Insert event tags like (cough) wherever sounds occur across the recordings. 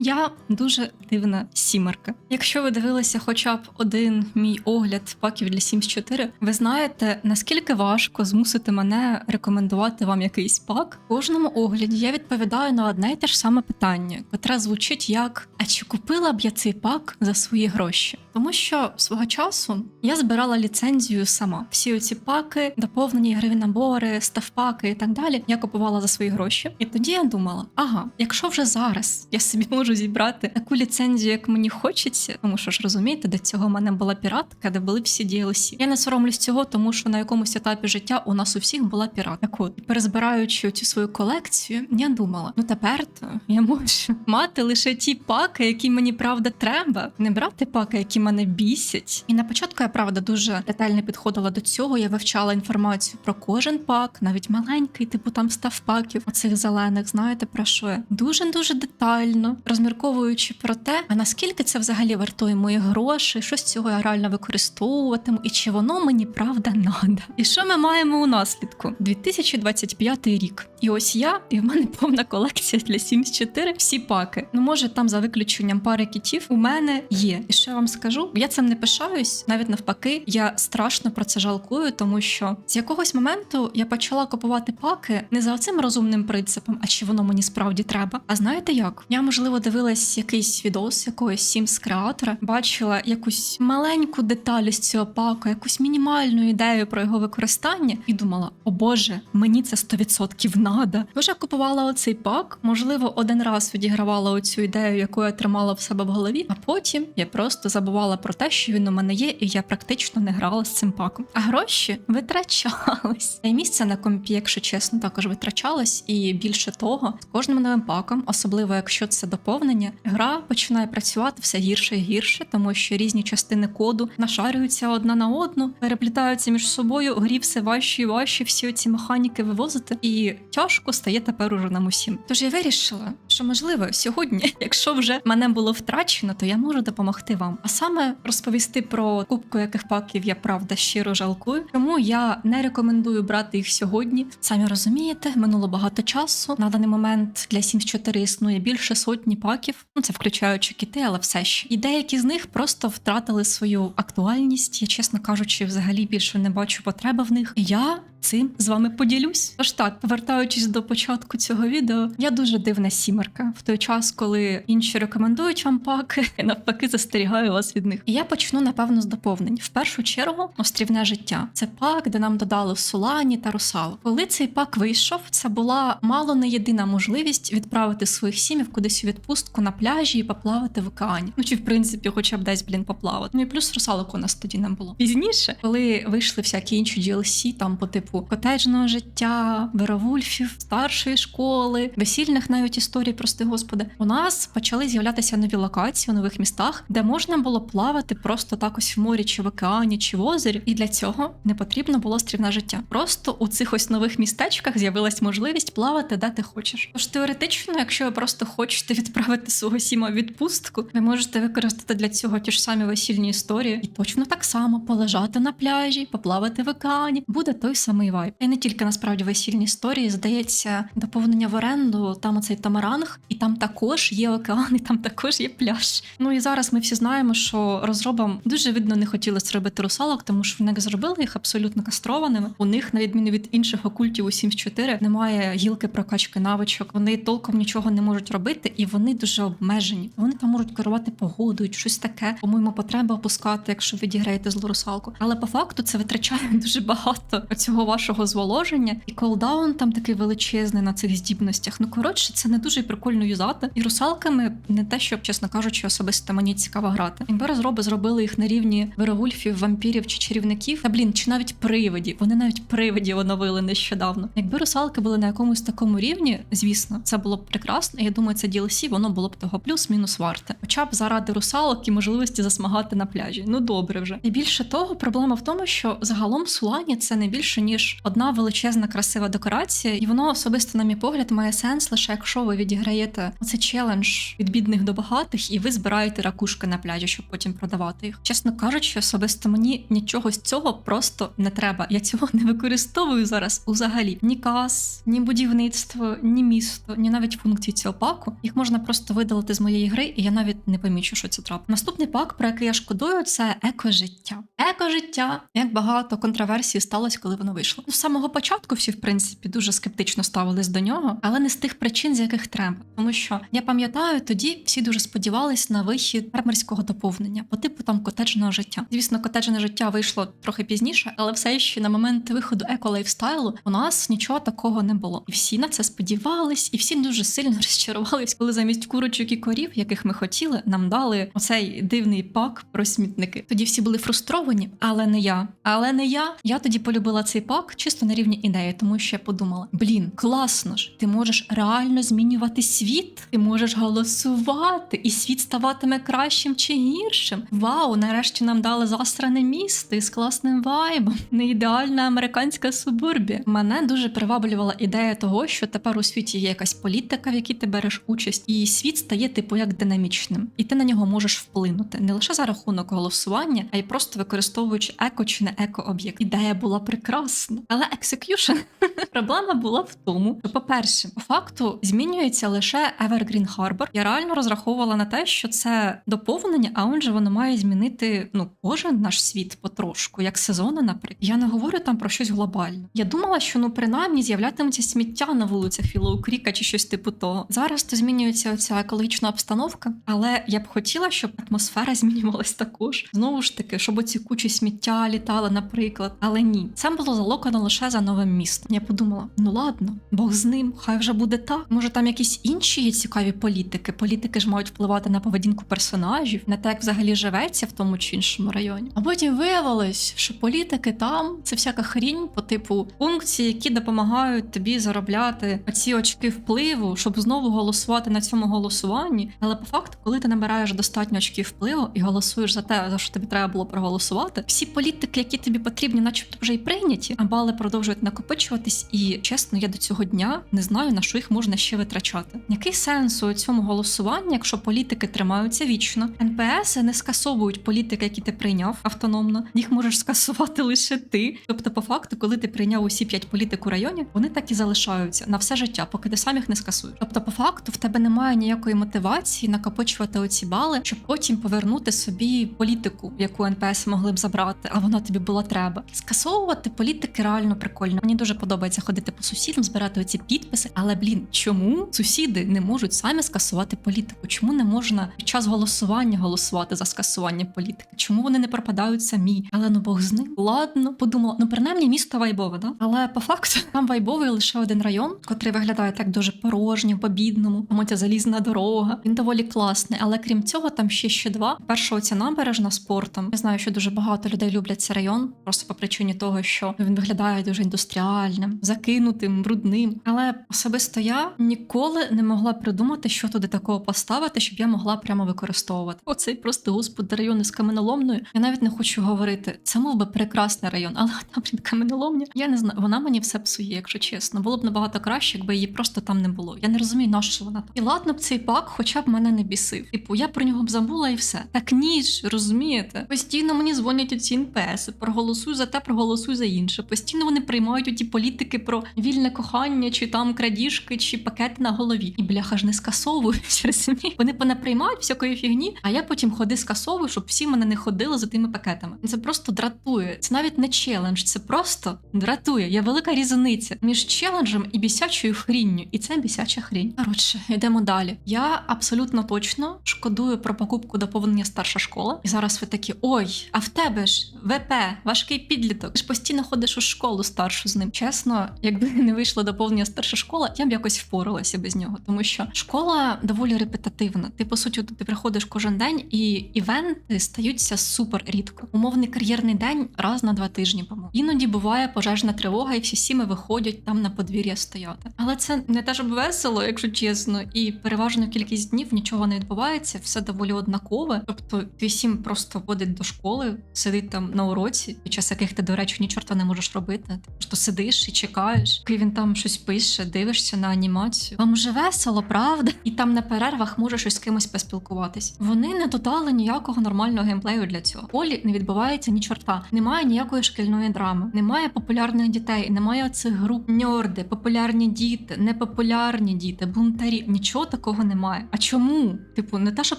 Я дуже дивна сімерка. Якщо ви дивилися хоча б один мій огляд паків для Sims 4, ви знаєте, наскільки важко змусити мене рекомендувати вам якийсь пак. В кожному огляді я відповідаю на одне й те ж саме питання, котре звучить як: А чи купила б я цей пак за свої гроші? Тому що свого часу я збирала ліцензію сама. Всі оці паки, доповнені ігрові набори, ставпаки і так далі. Я купувала за свої гроші. І тоді я думала: ага, якщо вже зараз я собі (laughs) можу зібрати таку ліцензію, як мені хочеться, тому що ж розумієте, до цього в мене була піратка, де були всі DLC. Я не соромлюсь цього, тому що на якомусь етапі життя у нас у всіх була пірат. Так от, перезбираючи цю свою колекцію, я думала: ну тепер то я можу (laughs) мати лише ті паки, які мені правда треба, не брати паки, які мене бісять. І на початку я правда дуже детально підходила до цього. Я вивчала інформацію про кожен пак, навіть маленький, типу там став паків, оцих зелених. Знаєте про що? Дуже дуже детально розмірковуючи про те, а наскільки це взагалі вартує мої гроші, що з цього я реально використовуватиму, і чи воно мені правда надо. І що ми маємо у наслідку? 2025 рік. І ось я, і в мене повна колекція для Sims 4, всі паки. Ну може там за виключенням пари кітів у мене є. І що я вам скажу? Я цим не пишаюсь, навіть навпаки, я страшно про це жалкую, тому що з якогось моменту я почала купувати паки не за цим розумним принципом, а чи воно мені справді треба. А знаєте як? Я можливо дивилась якийсь відос якогось Sims креатора, бачила якусь маленьку деталь з цього пака, якусь мінімальну ідею про його використання, і думала: о Боже, мені це 100% надо. Я купувала оцей пак, можливо, один раз відігравала оцю ідею, яку я тримала в себе в голові, а потім я просто забувала про те, що він у мене є, і я практично не грала з цим паком. А гроші витрачались. І місце на компі, якщо чесно, також витрачалось. І більше того, з кожним новим паком, особливо якщо це доповнення, гра починає працювати все гірше і гірше, тому що різні частини коду нашарюються одна на одну, переплітаються між собою, грі все важче і важче всі ці механіки вивозити, і тяжко стає тепер уже нам усім. Тож я вирішила, що можливо сьогодні, (laughs) якщо вже мене було втрачено, то я можу допомогти вам. А саме розповісти про кубку яких паків я правда щиро жалкую. Тому я не рекомендую брати їх сьогодні. Самі розумієте, минуло багато часу. На даний момент для Sims 4 існує більше сотні паків. Ну це включаючи кіти, але все ще. І деякі з них просто втратили свою актуальність. Я, чесно кажучи, взагалі більше не бачу потреби в них. Я цим з вами поділюсь. Тож так, повертаючись до початку цього відео, я дуже дивна сімерка в той час, коли інші рекомендують вам паки, (laughs) навпаки застерігаю вас від них. І я почну напевно з доповнень. В першу чергу, острівне життя. Це пак, де нам додали Сулані та Русалу. Коли цей пак вийшов, це була мало не єдина можливість відправити своїх сім'їв кудись у відпустку на пляжі і поплавати в океані. Ну чи в принципі, хоча б десь блін поплавати. Ну і плюс русалок у нас тоді не було. Пізніше, коли вийшли всякі інші DLC, там по типу котеджного життя, веровульфів, старшої школи, весільних навіть історій, прости господи, у нас почали з'являтися нові локації у нових містах, де можна було плавати просто так ось в морі, чи в океані, чи в озері. І для цього не потрібно було стрімне життя. Просто у цих ось нових містечках з'явилась можливість плавати де ти хочеш. Тож теоретично, якщо ви просто хочете відправити свого сіма відпустку, ви можете використати для цього ті ж самі весільні історії, і точно так само полежати на пляжі, поплавати в океані. Буде той самий вайб. І не тільки насправді весільні історії, здається, доповнення в оренду, там оцей тамаранг, і там також є океан, і там також є пляж. Ну і зараз ми всі знаємо, що розробам дуже видно не хотілося робити русалок, тому що вони зробили їх абсолютно кастрованими. У них, на відміну від інших окультів у Sims 4, немає гілки прокачки навичок. Вони толком нічого не можуть робити, і вони дуже обмежені. Вони там можуть керувати погодою, щось таке. По-моєму, потреба опускати, якщо відіграєте злу русалку. Але по факту це витрачає (laughs) дуже багато цього вашого зволоження, і колдаун там такий величезний на цих здібностях. Ну коротше, це не дуже прикольно юзати. І русалками не те, щоб, чесно кажучи, особисто мені цікаво грати. Якби розроби зробили їх на рівні веровульфів, вампірів чи чарівників, та блін, чи навіть привидів. Вони навіть привидів оновили нещодавно. Якби русалки були на якомусь такому рівні, звісно, це було б прекрасно. Я думаю, це DLC, воно було б того плюс-мінус варте. Хоча б заради русалок і можливості засмагати на пляжі. Ну добре вже. І більше того, проблема в тому, що загалом Сулані це не більше ніж ніж одна величезна красива декорація, і воно особисто, на мій погляд, має сенс лише якщо ви відіграєте оцей челендж від бідних до багатих, і ви збираєте ракушки на пляжі, щоб потім продавати їх. Чесно кажучи, особисто мені нічого з цього просто не треба. Я цього не використовую зараз взагалі. Ні кас, ні будівництво, ні місто, ні навіть функції цього паку. Їх можна просто видалити з моєї гри, і я навіть не помічу, що це трап. Наступний пак, про який я шкодую, це екожиття. Екожиття, як багато контроверсій сталося, коли воно вийшло. Ну, з самого початку всі, в принципі, дуже скептично ставились до нього, але не з тих причин, з яких треба. Тому що я пам'ятаю, тоді всі дуже сподівались на вихід фермерського доповнення по типу там котеджного життя. Звісно, котеджне життя вийшло трохи пізніше, але все ще на момент виходу еко-лайфстайлу у нас нічого такого не було. І всі на це сподівались, і всі дуже сильно (laughs) розчарувались, коли замість курочок і корів, яких ми хотіли, нам дали оцей дивний пак про смітники. Тоді всі були фрустровані, але не я. Але не я. Я тоді полюбила цей пак чисто на рівні ідеї, тому що я подумала: блін, класно ж, ти можеш реально змінювати світ, ти можеш голосувати, і світ ставатиме кращим чи гіршим. Вау, нарешті нам дали засране місто із класним вайбом, не ідеальна американська субурбія. Мене дуже приваблювала ідея того, що тепер у світі є якась політика, в якій ти береш участь, і світ стає типу як динамічним, і ти на нього можеш вплинути не лише за рахунок голосування, а й просто використовуючи еко чи не еко об'єкт. Ідея була прекрасна, але екзекюшн (laughs) проблема була в тому, що, по-перше, по факту змінюється лише Evergreen Harbor. Я реально розраховувала на те, що це доповнення, а отже, воно має змінити ну кожен наш світ потрошку, як сезони, наприклад. Я не говорю там про щось глобальне. Я думала, що ну принаймні з'являтиметься сміття на вулицях Філоу Кріка чи щось типу того. Зараз то змінюється оця екологічна обстановка, але я б хотіла, щоб атмосфера змінювалась також. Знову ж таки, щоб оці кучі сміття літали, наприклад. Але ні, це було залокано лише за новим містом. Я подумала: ну ладно, Бог з ним, хай вже буде так. Може, там якісь інші є цікаві політики. Політики ж мають впливати на поведінку персонажів, на те, як взагалі живеться в тому чи іншому районі. А потім виявилось, що політики там це всяка хрінь по типу функції, які допомагають тобі заробляти оці очки впливу, щоб знову голосувати на цьому голосуванні. Але по факту, коли ти набираєш достатньо очків впливу і голосуєш за те, за що тобі треба було проголосувати, всі політики, які тобі потрібні, начебто вже й прийняті, бали продовжують накопичуватись. І чесно, я до цього дня не знаю на що їх можна ще витрачати. Який сенс у цьому голосуванні, якщо політики тримаються вічно? НПС не скасовують політики, які ти прийняв автономно. Їх можеш скасувати лише ти. Тобто, по факту, коли ти прийняв усі п'ять політик у районі, вони так і залишаються на все життя, поки ти сам їх не скасуєш. Тобто, по факту, в тебе немає ніякої мотивації накопичувати оці бали, щоб потім повернути собі політику, яку НПС могли б забрати, а вона тобі була треба. Скасовувати політики реально прикольно. Мені дуже подобається ходити по сусідам, збирати оці підписи. Але блін, чому сусіди не можуть самі скасувати політику? Чому не можна під час голосування голосувати за скасування політики? Чому вони не пропадають самі? Але ну Бог з ним. Ладно, подумала, ну принаймні місто вайбове, да? Але по факту там вайбовий лише один район, котрий виглядає так дуже порожнім, по-бідному. Тому ця залізна дорога. Він доволі класний. Але крім цього, там ще ще два. Перша оця набережна спортом. Я знаю, що дуже багато людей люблять цей район, просто по причині того, що він виглядає дуже індустріальним, закинутим, брудним. Але особисто я ніколи не могла придумати, що туди такого поставити, щоб я могла прямо використовувати. Оцей просто господи район із каменоломною. Я навіть не хочу говорити. Це мов би прекрасний район, але (laughs) там блін, каменоломня. Я не знаю, вона мені все псує, якщо чесно. Було б набагато краще, якби її просто там не було. Я не розумію, на що вона там. І ладно б цей пак, хоча б мене не бісив. Типу, я про нього б забула і все. Так ні ж, розумієте? Постійно мені дзвонять оці НПС, проголосуй за те, проголосуй за інше. Постійно вони приймають оті політики про вільне кохання, чи там крадіжки, чи пакети на голові. І бляха ж не скасовують. (laughs) розумієш? Вони понаприймають всякої фігні, а я потім ходи скасовую, щоб всі мене не ходили за тими пакетами. Це просто дратує. Це навіть не челендж, це просто дратує. Є велика різниця між челенджем і бісячою хрінню. І це бісяча хрінь. Коротше, йдемо далі. Я абсолютно точно шкодую про покупку доповнення старша школа. І зараз ви такі: ой, а в тебе ж ВП, важкий підліток. Ти ж постійно ходиш у школу старшу з ним. Чесно, якби (laughs) не вийшло доповнення старша школа, я б якось впоралася без нього, тому що школа доволі репетативна. Ти по суті ти приходиш кожен день, і івенти стаються супер рідко. Умовний кар'єрний день раз на два тижні. по-моєму. Іноді буває пожежна тривога, і всі сіми виходять там на подвір'я стояти. Але це не те, щоб весело, якщо чесно, і переважну кількість днів нічого не відбувається, все доволі однакове. Тобто, ти сім просто ходить до школи, сидить там на уроці, під час яких ти, до речі, ні чорта не можеш можеш робити. Ти просто сидиш і чекаєш, коли він там щось пише, дивишся на анімацію. Вам же весело, правда? І там на перервах можеш із кимось поспілкуватись. Вони не додали ніякого нормального геймплею для цього. Полі не відбувається ні чорта, немає ніякої шкільної драми, немає популярних дітей, немає цих груп ньорди, популярні діти, непопулярні діти, бунтарі. Нічого такого немає. А чому? Типу, не те, щоб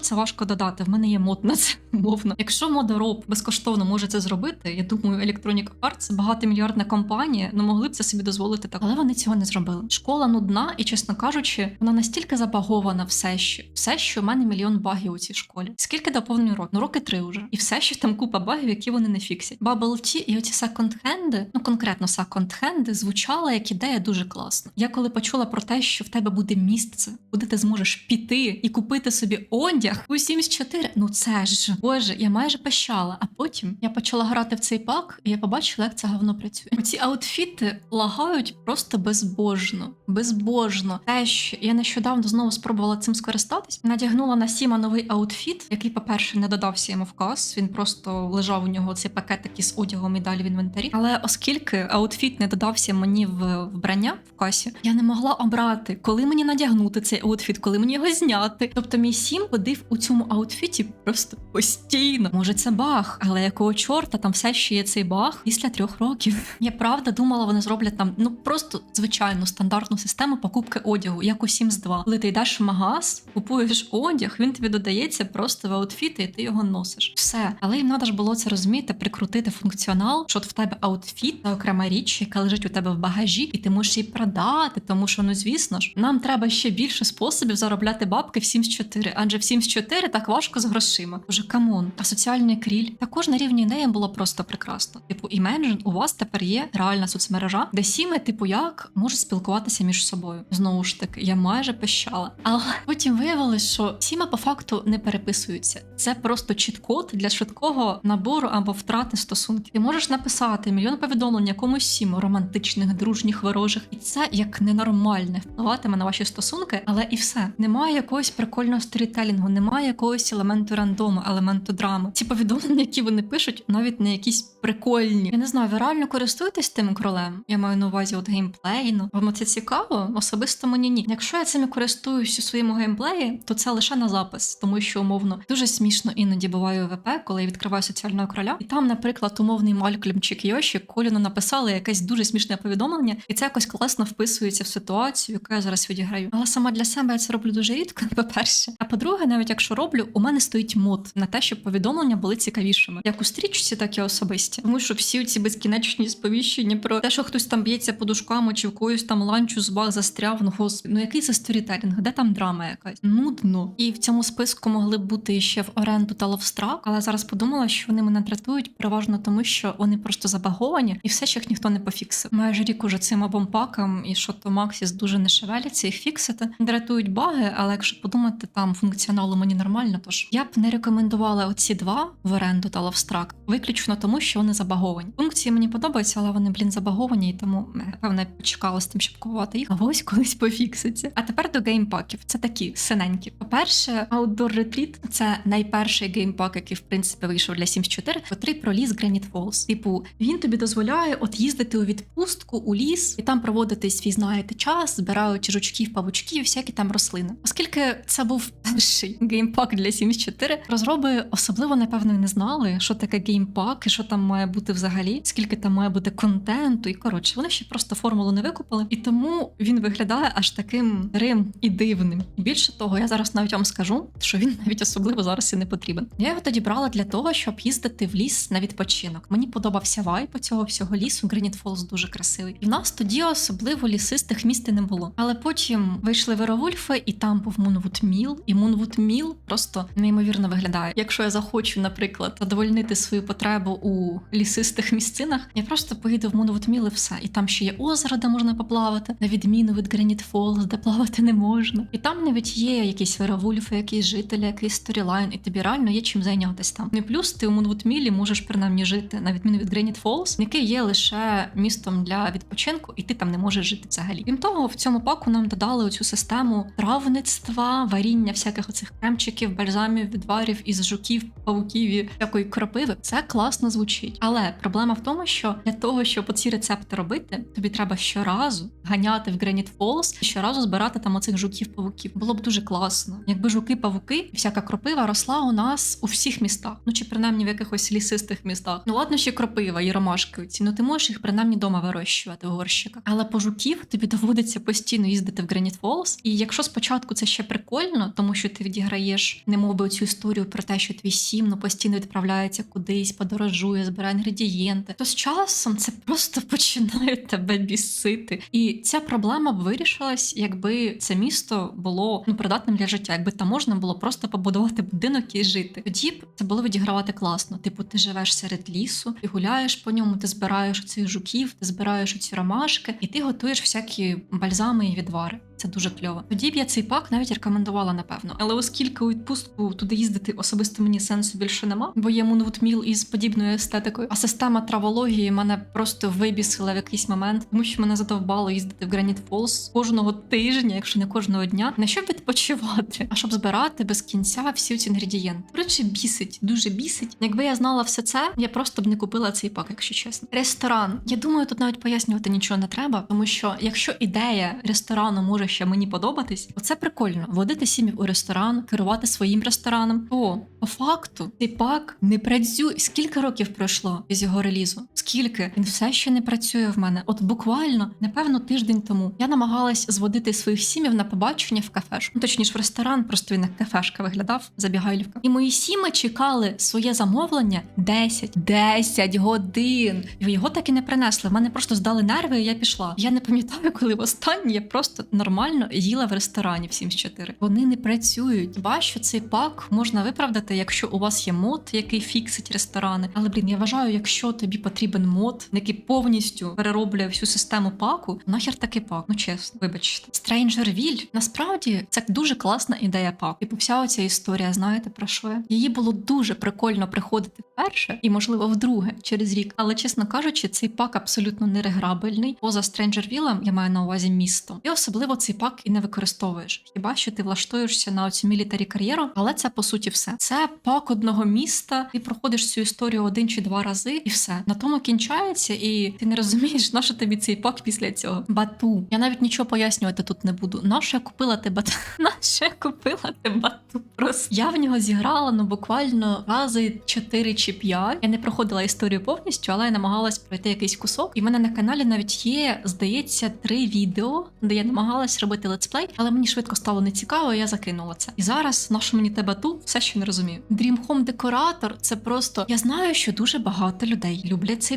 це важко додати. В мене є мод на це (laughs) мовно. Якщо модороб безкоштовно може це зробити, я думаю, Electronic Arts багатомільярдна компанія, ну могли б це собі дозволити так. Але вони цього не зробили. Школа нудна, і чесно кажучи, вона настільки забагована все ще. Все, що в мене мільйон багів у цій школі. Скільки доповнюю рок? Ну роки три вже. І все ще там купа багів, які вони не фіксять. Bubble Tea і оці секонд-хенди, ну конкретно секонд-хенди, звучала як ідея дуже класно. Я коли почула про те, що в тебе буде місце, куди ти зможеш піти і купити собі одяг у Sims 4, ну це ж боже, я майже пищала. А потім я почала грати в цей пак, і я побачила, як це говно працює. Ці аутфіти лагають просто безбожно. Безбожно. Те, що я нещодавно знову спробувала цим скористатись, надягнула на Сіма новий аутфіт, який, по-перше, не додався йому в кас. Він просто лежав у нього цей пакетик із одягом і далі в інвентарі. Але оскільки аутфіт не додався мені в вбрання в касі, я не могла обрати, коли мені надягнути цей аутфіт, коли мені його зняти. Тобто мій сім ходив у цьому аутфіті просто постійно. Може, це баг, але якого чорта там все ще є цей баг після трьох років. Я правда думала, вони зроблять там ну просто звичайну стандартну систему покупки одягу, як у Sims 2. Коли ти йдеш в магаз, купуєш одяг, він тобі додається просто в аутфіти, і ти його носиш. Все, але їм треба ж було це розуміти, прикрутити функціонал, що от в тебе аутфіт та окрема річ, яка лежить у тебе в багажі, і ти можеш її продати, тому що ну звісно ж, нам треба ще більше способів заробляти бабки в Sims 4, адже в Sims 4 так важко з грошима. Боже, камон, а соціальний кріль також на рівні ідеї було просто прекрасно. Типу, Imagine, у вас тепер є реальна соцмережа, де сіми, типу, як можуть спілкуватися між собою. Знову ж таки, я майже пищала. Але потім виявилось, що сіма по факту не переписуються. Це просто чіт-код для швидкого набору або втрати стосунків. Ти можеш написати мільйон повідомлень якомусь сіму романтичних, дружніх, ворожих, і це як ненормальне впливатиме на ваші стосунки, але і все. Немає якогось прикольного сторітелінгу, немає якогось елементу рандому, елементу драми. Ці повідомлення, які вони пишуть, навіть не якісь прикольні. Я не знаю, ви реально користуєтесь тим кролем? Я маю на увазі от геймплей. Ну вам це цікаво? Особисто мені ні. Якщо я цим користуюсь у своєму геймплеї, то це лише на запис, тому що умовно дуже смішно іноді буває ВП, коли я відкриваю соціального кроля, і там, наприклад, умовний Малькольмчик Йоші Коліну написали якесь дуже смішне повідомлення, і це якось класно вписується в ситуацію, яку я зараз відіграю. Але сама для себе я це роблю дуже рідко. (laughs) По-перше, а по-друге, навіть якщо роблю, у мене стоїть мод на те, щоб повідомлення були цікавішими, як у стрічці, так і особисті. Тому що всі ці безкінечні сповіщення про те, що хтось там б'ється подушками, чи в когось там ланчу збаг застряв. Ну господи, ну який це сторітелінг? Де там драма якась? Нудно. І в цьому списку могли б бути ще в оренду та ловстрак, але зараз подумала, що вони мене дратують переважно тому, що вони просто забаговані, і все ще їх ніхто не пофіксив. Майже рік уже цим обом пакам, і що то Максіс дуже не шевеляться їх фіксити. Дратують баги, але якщо подумати, там функціоналу мені нормально, тож я б не рекомендувала оці два в оренду та ловстрак, виключно тому, що вони забаговані. Функції мені подобаються, але вони, блін, забаговані, і тому певне почекала з тим, щоб купувати їх. А ось колись пофікситься. А тепер до геймпаків. Це такі синенькі. По-перше, Outdoor Retreat – це найперший геймпак, який в принципі вийшов для Sims 4, котрий про ліс Granite Falls. Типу, він тобі дозволяє от їздити у відпустку у ліс і там проводити свій знаєте час, збираючи жучків, павучків, всякі там рослини. Оскільки це був перший геймпак для Sims 4, розроби особливо напевно не знали, що таке геймпак і що там має бути взагалі, скільки там має бути контенту. І коротше, вони ще просто формулу не викупили, і тому він виглядає аж таким старим і дивним. Більше того, я зараз навіть вам скажу, що він навіть особливо зараз і не потрібен. Я його тоді брала для того, щоб їздити в ліс на відпочинок. Мені подобався вайп цього всього лісу. Granite Falls дуже красивий. І в нас тоді особливо лісистих міст не було. Але потім вийшли Веровульфи, і там був Moonwood Mill, і Moonwood Mill просто неймовірно виглядає. Якщо я захочу, наприклад, задовольнити свою потребу у лісистих місцинах, я просто поїду в Mill і все. І там ще є озеро, де можна поплавати, на відміну від Granite Falls, де плавати не можна. І там навіть є якісь веровульфи, якісь жителі, якийсь сторілайн, і тобі реально є чим зайнятися там. Ну і плюс ти у Mill можеш принаймні жити, на відміну від Granite Falls, яке є лише містом для відпочинку, і ти там не можеш жити взагалі. Крім того, в цьому паку нам додали оцю систему травництва, варіння всяких оцих кремчиків, бальзамів, відварів із жуків, павуків і всякої кропиви. Це класно звучить. Але проблема в тому, що для того, щоб оці рецепти робити, тобі треба щоразу ганяти в Falls і щоразу збирати там оцих жуків-павуків. Було б дуже класно, якби жуки-павуки і всяка кропива росла у нас у всіх містах, ну чи принаймні в якихось лісистих містах. Ну ладно, ще кропива і ромашки ці. Ну ти можеш їх принаймні дома вирощувати в горщиках. Але по жуків тобі доводиться постійно їздити в Granite Falls. І якщо спочатку це ще прикольно, тому що ти відіграєш немов би цю історію про те, що твій сім ну постійно відправляється кудись, подорожує, збирає інгредієнти, то з часом це просто (laughs) починає тебе бісити. І ця проблема б вирішилась, якби це місто було ну придатним для життя, якби там можна було просто побудувати будинок і жити. Тоді б це було відігравати класно. Типу, ти живеш серед лісу, ти гуляєш по ньому, ти збираєш цих жуків, ти збираєш ці ромашки, і ти готуєш всякі бальзами і відвари. Це дуже кльово. Тоді б я цей пак навіть рекомендувала, напевно. Але оскільки у відпустку туди їздити особисто мені сенсу більше нема, бо є мунвудміл із подібною естетикою. А система травології мене просто вибісила в якийсь момент, тому що мене задовбало їздити в Граніт Фолс кожного тижня, якщо не кожного дня, не щоб відпочивати, а щоб збирати без кінця всі ці інгредієнти. Коротше, бісить, дуже бісить. Якби я знала все це, я просто б не купила цей пак, якщо чесно. Ресторан. Я думаю, тут навіть пояснювати нічого не треба, тому що якщо ідея ресторану може ще мені подобатись, оце прикольно. Водити сім'їв у ресторан, керувати своїм рестораном. То по факту цей пак не працює. Скільки років пройшло із його релізу? Скільки він все ще не працює в мене? От буквально, напевно, тиждень тому я намагалась зводити своїх сім'їв на побачення в кафешку. Ну, точніше, в ресторан, просто він як кафешка виглядав, забігайлівка. І мої сіми чекали своє замовлення 10, 10 годин. І його так і не принесли. В мене просто здали нерви, і я пішла. Я не пам'ятаю, коли востаннє я просто нормально їла в ресторані в 74. Вони не працюють. Що цей пак можна виправдати, якщо у вас є мод, який фіксить ресторани. Але блін, я вважаю, якщо тобі потрібен мод, який повністю перероблює всю систему паку, нахер такий пак. Ну чесно, вибачте. Strangerville, насправді це дуже класна ідея паку. Типу, вся оця історія, знаєте про що я? Її було дуже прикольно приходити вперше і, можливо, вдруге через рік. Але чесно кажучи, цей пак абсолютно нереграбельний. Поза Strangerville, я маю на увазі місто. І особливо цей пак і не використовуєш. Хіба що ти влаштуєшся на оцю мілітарі кар'єру, але це по суті все. Це пак одного міста. Ти проходиш цю історію один чи два рази, і все на тому кінчається, і ти не розумієш, на що тобі цей пак після цього. Бату. Я навіть нічого пояснювати тут не буду. На я купила те бату? (laughs) На я купила те бату? Просто я в нього зіграла ну буквально рази 4 чи 5. Я не проходила історію повністю, але я намагалась пройти якийсь кусок. І в мене на каналі навіть є, здається, три відео, де я намагалась робити летсплей, але мені швидко стало нецікаво, я закинула це. І зараз на мені те бату, все ще не розумію. Dream Home декоратор це просто. Я знаю, що дуже багато людей люблять цей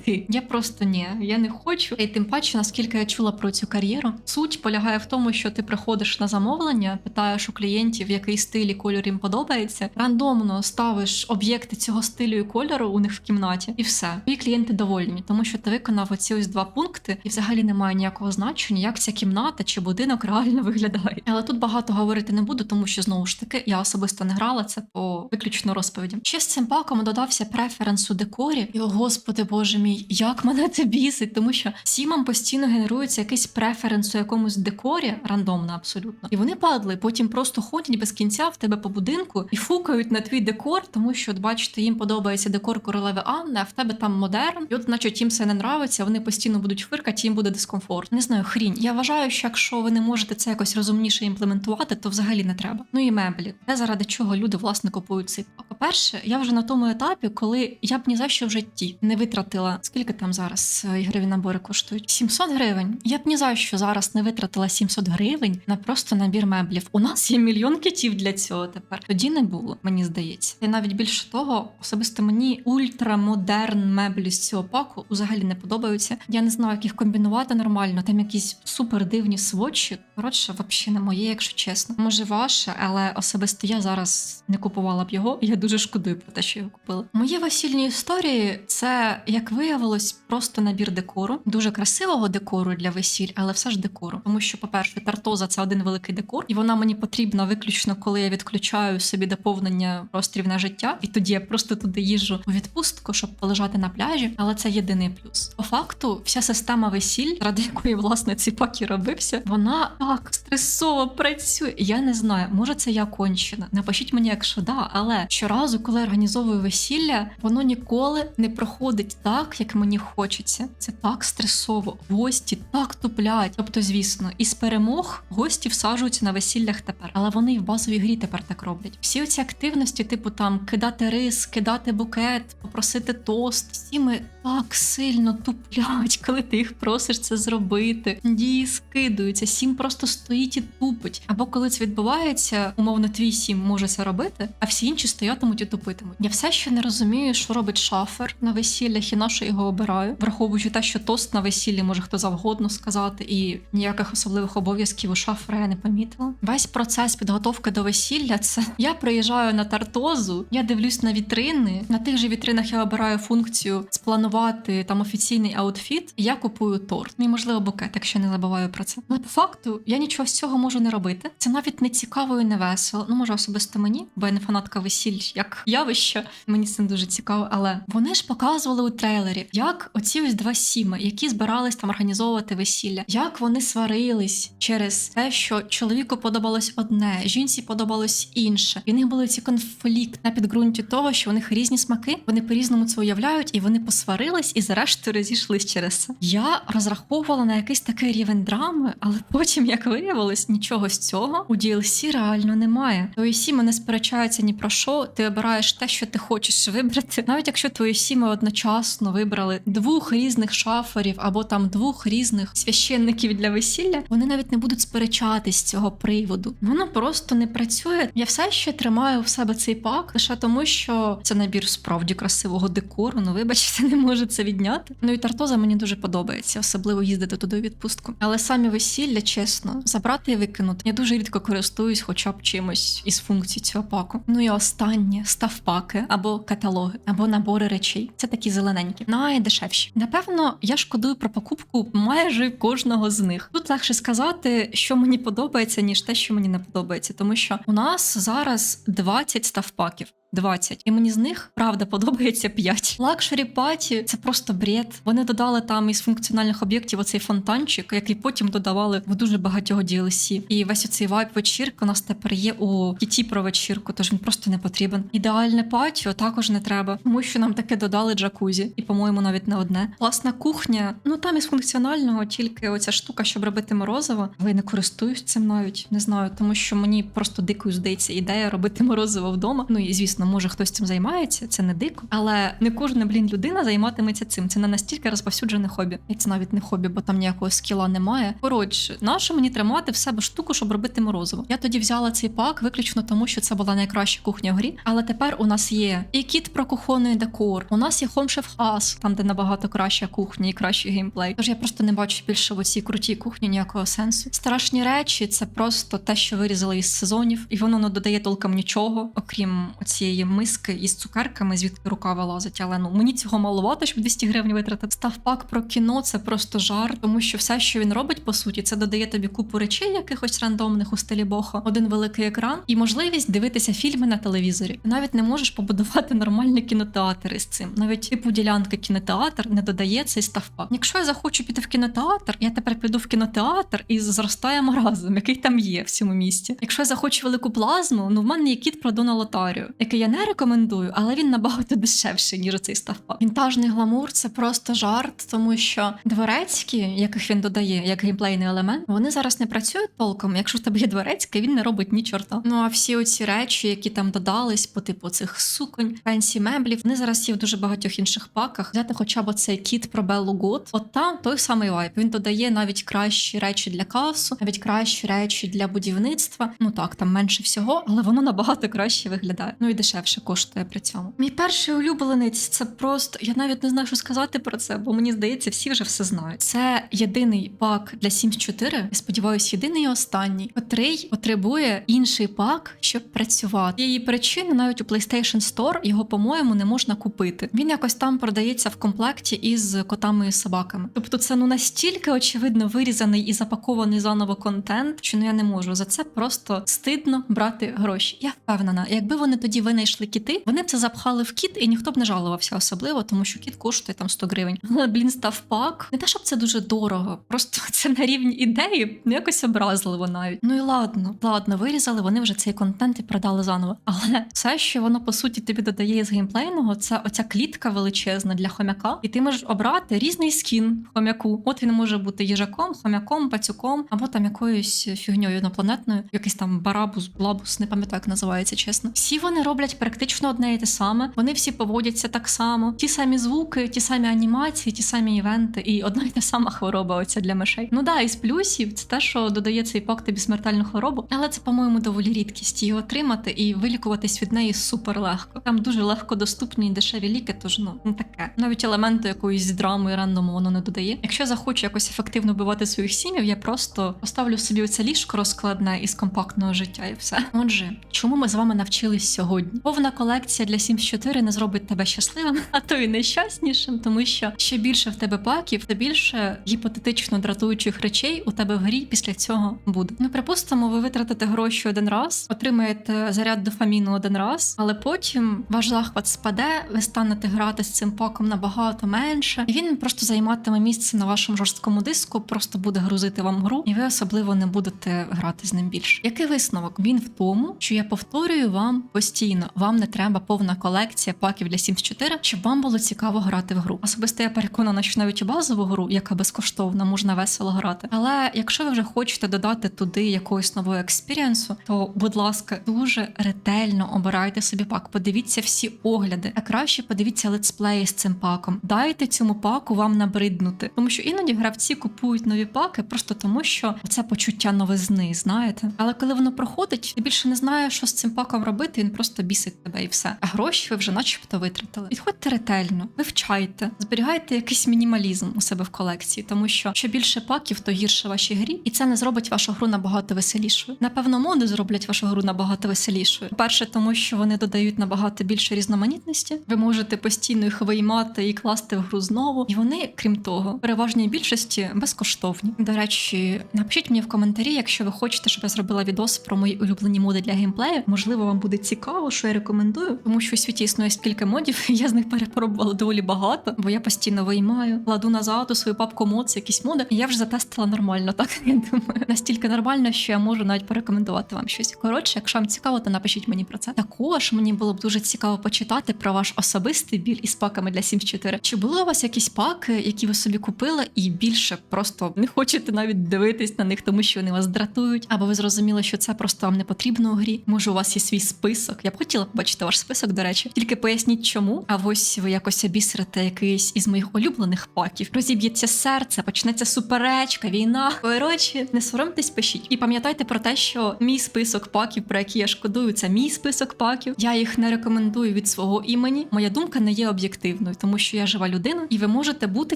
Інтер'єру я просто ні, я не хочу. І тим паче, наскільки я чула про цю кар'єру, суть полягає в тому, що ти приходиш на замовлення, питаєш у клієнтів, який стиль і кольор їм подобається. Рандомно ставиш об'єкти цього стилю і кольору у них в кімнаті, і все. І клієнти довольні, тому що ти виконав оці ось два пункти, і взагалі немає ніякого значення, як ця кімната чи будинок реально виглядає. Але тут багато говорити не буду, тому що знову ж таки я особисто не грала це по виключно розповідям. Ще з цим паком додався преференс у декорі, і о господи боже мій, як мене це бісить, тому що сімам постійно генерується якийсь преференс у якомусь декорі, рандомно абсолютно. І вони падли, потім просто ходять без кінця в тебе по будинку і фукають на твій декор, тому що, от бачите, їм подобається декор королеви Анни, а в тебе там модерн. І от, значить, їм це не нравиться, вони постійно будуть фиркати, їм буде дискомфорт. Не знаю, хрінь. Я вважаю, що якщо ви не можете це якось розумніше імплементувати, то взагалі не треба. Ну і меблі. Те, заради чого люди власне купують цей. По-перше, я вже на тому етапі, коли я б ні за що в житті не витратила. Скільки там зараз е, ігрові набори коштують? 700 гривень. Я б ні за що зараз не витратила 700 гривень на просто набір меблів. У нас є мільйон китів для цього тепер. Тоді не було, мені здається. І навіть більше того, особисто мені ультрамодерн меблі з цього паку взагалі не подобаються. Я не знаю, як їх комбінувати нормально. Там якісь супер дивні сводчі. Коротше, взагалі не моє, якщо чесно. Може, ваше, але особисто я зараз не купувала б його. Я дуже шкодую про те, що його купила. Мої весільні історії це як виявилося, виявилось просто набір декору, дуже красивого декору для весіль, але все ж декору. Тому що, по-перше, тартоза це один великий декор, і вона мені потрібна виключно, коли я відключаю собі доповнення прострів на життя, і тоді я просто туди їжджу у відпустку, щоб полежати на пляжі. Але це єдиний плюс. По факту, вся система весіль, ради якої власне цей пак і робився, вона так стресово працює. Я не знаю, може це я кончена. Напишіть мені, якщо да, але щоразу, коли організовую весілля, воно ніколи не проходить так, як мені хочеться. Це так стресово. Гості так туплять. Тобто, звісно, із перемог гості всаджуються на весіллях тепер, але вони і в базовій грі тепер так роблять. Всі оці активності, типу там кидати рис, кидати букет, попросити тост. Всі ми так сильно туплять, (laughs) коли ти їх просиш це зробити. Дії скидуються, сім просто стоїть і тупить. Або коли це відбувається, умовно, твій сім може це робити, а всі інші стоятимуть і тупитимуть. Я все ще не розумію, що робить шафер на весіллях і на що його обираю, враховуючи те, що тост на весіллі може хто завгодно сказати, і ніяких особливих обов'язків у шафера я не помітила. Весь процес підготовки до весілля це (laughs) я приїжджаю на тартозу, я дивлюсь на вітрини. На тих же вітринах я обираю функцію спланувати там офіційний аутфіт, і я купую торт. Ну і можливо букет, якщо не забуваю про це. Але по факту я нічого з цього можу не робити. Це навіть не цікаво і не весело. Ну може особисто мені, бо я не фанатка весіль як явище. Мені з цим дуже цікаво. Але вони ж показували у трейлері, як оці ось два сіми, які збирались там організовувати весілля, як вони сварились через те, що чоловіку подобалось одне, жінці подобалось інше. І в них були ці конфлікт на підґрунті того, що у них різні смаки, вони по-різному це уявляють, і вони посварились і зрештою розійшлись через це. Я розраховувала на якийсь такий рівень драми, але потім, як виявилось, нічого з цього у DLC реально немає. Твої сіми не сперечаються ні про що. Ти обираєш те, що ти хочеш вибрати. Навіть якщо твої сіми одночасно вибрали двох різних шаферів або там двох різних священників для весілля, вони навіть не будуть сперечатись з цього приводу. Воно просто не працює. Я все ще тримаю в себе цей пак лише тому, що це набір справді красивого декору. Ну вибачте, (laughs) не можу це відняти. Ну і тартоза мені дуже подобається, особливо їздити туди у відпустку. Але самі весілля, чесно, забрати і викинути. Я дуже рідко користуюсь, хоча б чимось із функцій цього паку. Ну і останнє ставпаки або каталоги, або набори речей. Це такі зелененькі, найдешевші. Напевно, я шкодую про покупку майже кожного з них. Тут легше сказати, що мені подобається, ніж те, що мені не подобається, тому що у нас зараз 20 ставпаків. 20. І мені з них правда подобається 5. Лакшері паті це просто бред. Вони додали там із функціональних об'єктів оцей фонтанчик, який потім додавали в дуже багатьох DLC. І весь оцей вайб вечірки у нас тепер є у кіті про вечірку, тож він просто не потрібен. Ідеальне патіо також не треба, тому що нам таке додали джакузі, і, по-моєму, навіть не одне. Власна кухня, ну там із функціонального тільки оця штука, щоб робити морозиво. Я не користуюсь цим навіть не знаю, тому що мені просто дикою здається ідея робити морозиво вдома. Ну і звісно, може хтось цим займається, це не дико, але не кожна блін людина займатиметься цим. Це не настільки розповсюджене хобі. І це навіть не хобі, бо там ніякого скіла немає. Коротше, нащо мені тримати в себе штуку, щоб робити морозиво? Я тоді взяла цей пак виключно тому, що це була найкраща кухня в грі. Але тепер у нас є і кіт про кухонний декор. У нас є Home Chef House, там де набагато краща кухня і кращий геймплей. Тож я просто не бачу більше в цій крутій кухні ніякого сенсу. Страшні речі це просто те, що вирізали із сезонів, і воно не додає толком нічого, окрім оцієї миски із цукерками, звідки рука вилазить. Але ну мені цього маловато, щоб 200 гривень витратити. Став пак про кіно, це просто жарт, тому що все, що він робить, по суті, це додає тобі купу речей, якихось рандомних у стилі Бога, один великий екран і можливість дивитися фільми на телевізорі. Ти навіть не можеш побудувати нормальний кінотеатр із цим. Навіть типу ділянки кінотеатр не додає цей ставпак. Якщо я захочу піти в кінотеатр, я тепер піду в кінотеатр і зростаємо разом, який там є в цьому місті. Якщо я захочу велику плазму, ну в мене є кіт про Дона Лотарію, який я не рекомендую, але він набагато дешевший, ніж цей ставпак. Вінтажний гламур це просто жарт, тому що дворецькі, яких він додає, як геймплейний елемент, вони зараз не працюють толком. Якщо в тебе є дворецький, він не робить ні чорта. Ну а всі оці речі, які там додались, по типу цих суконь, пенсі меблів, вони зараз є в дуже багатьох інших паках. Взяти хоча б цей кіт про Беллу Гуд. От там той самий вайп. Він додає навіть кращі речі для касу, навіть кращі речі для будівництва. Ну так, там менше всього, але воно набагато краще виглядає. Ну і дешевше дешевше коштує при цьому. Мій перший улюбленець це просто я навіть не знаю, що сказати про це, бо мені здається, всі вже все знають. Це єдиний пак для Sims 4, я сподіваюся, єдиний і останній, котрий потребує інший пак, щоб працювати. Її причини навіть у PlayStation Store його, по-моєму, не можна купити. Він якось там продається в комплекті із котами і собаками. Тобто, це ну настільки очевидно вирізаний і запакований заново контент, що ну я не можу за це просто стидно брати гроші. Я впевнена, якби вони тоді винайшли кіти, вони б це запхали в кіт, і ніхто б не жалувався особливо, тому що кіт коштує там 100 гривень. (laughs) Але блін, став пак. Не те, щоб це дуже дорого, просто (laughs) це на рівні ідеї, ну якось образливо навіть. Ну і ладно, ладно, вирізали вони вже цей контент і продали заново. (laughs) Але все, що воно по суті тобі додає з геймплейного, це оця клітка величезна для хомяка, і ти можеш обрати різний скін хомяку. От він може бути їжаком, хомяком, пацюком або там якоюсь фігньою інопланетною, якийсь там барабус, блабус, не пам'ятаю, як називається чесно. Всі вони роблять практично одне і те саме. Вони всі поводяться так само. Ті самі звуки, ті самі анімації, ті самі івенти, і одна і та сама хвороба. Оця для мишей. Ну да, із плюсів це те, що додає цей пак тобі смертельну хворобу, але це, по-моєму, доволі рідкість її отримати і вилікуватись від неї супер легко. Там дуже легко доступні і дешеві ліки, тож ну не таке. Навіть елементи якоїсь драми рандому воно не додає. Якщо захочу якось ефективно вбивати своїх сім'їв, я просто поставлю собі оце ліжко розкладне із компактного життя і все. Отже, чому ми з вами навчились сьогодні? Повна колекція для Sims 4 не зробить тебе щасливим, (laughs) а то і нещаснішим, тому що що більше в тебе паків, то більше гіпотетично дратуючих речей у тебе в грі після цього буде. Ну, припустимо, ви витратите гроші один раз, отримаєте заряд дофаміну один раз, але потім ваш захват спаде, ви станете грати з цим паком набагато менше, і він просто займатиме місце на вашому жорсткому диску, просто буде грузити вам гру, і ви особливо не будете грати з ним більше. Який висновок? Він в тому, що я повторюю вам постійно: вам не треба повна колекція паків для Sims 4, щоб вам було цікаво грати в гру. Особисто я переконана, що навіть базову гру, яка безкоштовна, можна весело грати. Але якщо ви вже хочете додати туди якогось нового експірієнсу, то будь ласка, дуже ретельно обирайте собі пак. Подивіться всі огляди, а краще подивіться летсплеї з цим паком. Дайте цьому паку вам набриднути, тому що іноді гравці купують нові паки просто тому, що це почуття новизни, знаєте. Але коли воно проходить, ти більше не знаєш, що з цим паком робити. Він просто бісить тебе і все. А гроші ви вже, начебто, витратили. Підходьте ретельно, вивчайте, зберігайте якийсь мінімалізм у себе в колекції, тому що що більше паків, то гірше вашій грі, і це не зробить вашу гру набагато веселішою. Напевно, моди зроблять вашу гру набагато веселішою. Перше, тому що вони додають набагато більше різноманітності. Ви можете постійно їх виймати і класти в гру знову. І вони, крім того, в переважній більшості безкоштовні. До речі, напишіть мені в коментарі, якщо ви хочете, щоб я зробила відос про мої улюблені моди для геймплею. Можливо, вам буде цікаво, що я рекомендую, тому що у світі існує стільки модів, (laughs) я з них перепробувала доволі багато, бо я постійно виймаю, кладу назад у свою папку мод, якісь моди. І я вже затестила нормально, (laughs) так я думаю. Настільки нормально, що я можу навіть порекомендувати вам щось. Коротше, якщо вам цікаво, то напишіть мені про це. Також мені було б дуже цікаво почитати про ваш особистий біль із паками для Sims 4. Чи були у вас якісь паки, які ви собі купили, і більше просто не хочете навіть дивитись на них, тому що вони вас дратують, або ви зрозуміли, що це просто вам не потрібно у грі. Може, у вас є свій список. Я б хотіла побачити ваш список, до речі. Тільки поясніть, чому. А ось ви якось обісрите якийсь із моїх улюблених паків. Розіб'ється серце, почнеться суперечка, війна. Коротше, не соромтесь, пишіть. І пам'ятайте про те, що мій список паків, про які я шкодую, це мій список паків. Я їх не рекомендую від свого імені. Моя думка не є об'єктивною, тому що я жива людина, і ви можете бути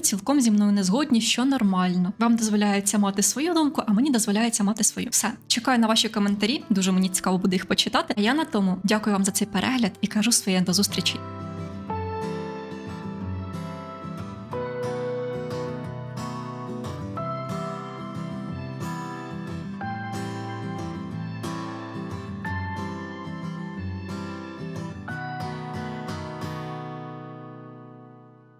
цілком зі мною не згодні, що нормально. Вам дозволяється мати свою думку, а мені дозволяється мати свою. Все, чекаю на ваші коментарі. Дуже мені цікаво буде їх почитати. А я на тому дякую вам за цей перегляд і кажу своє до зустрічі.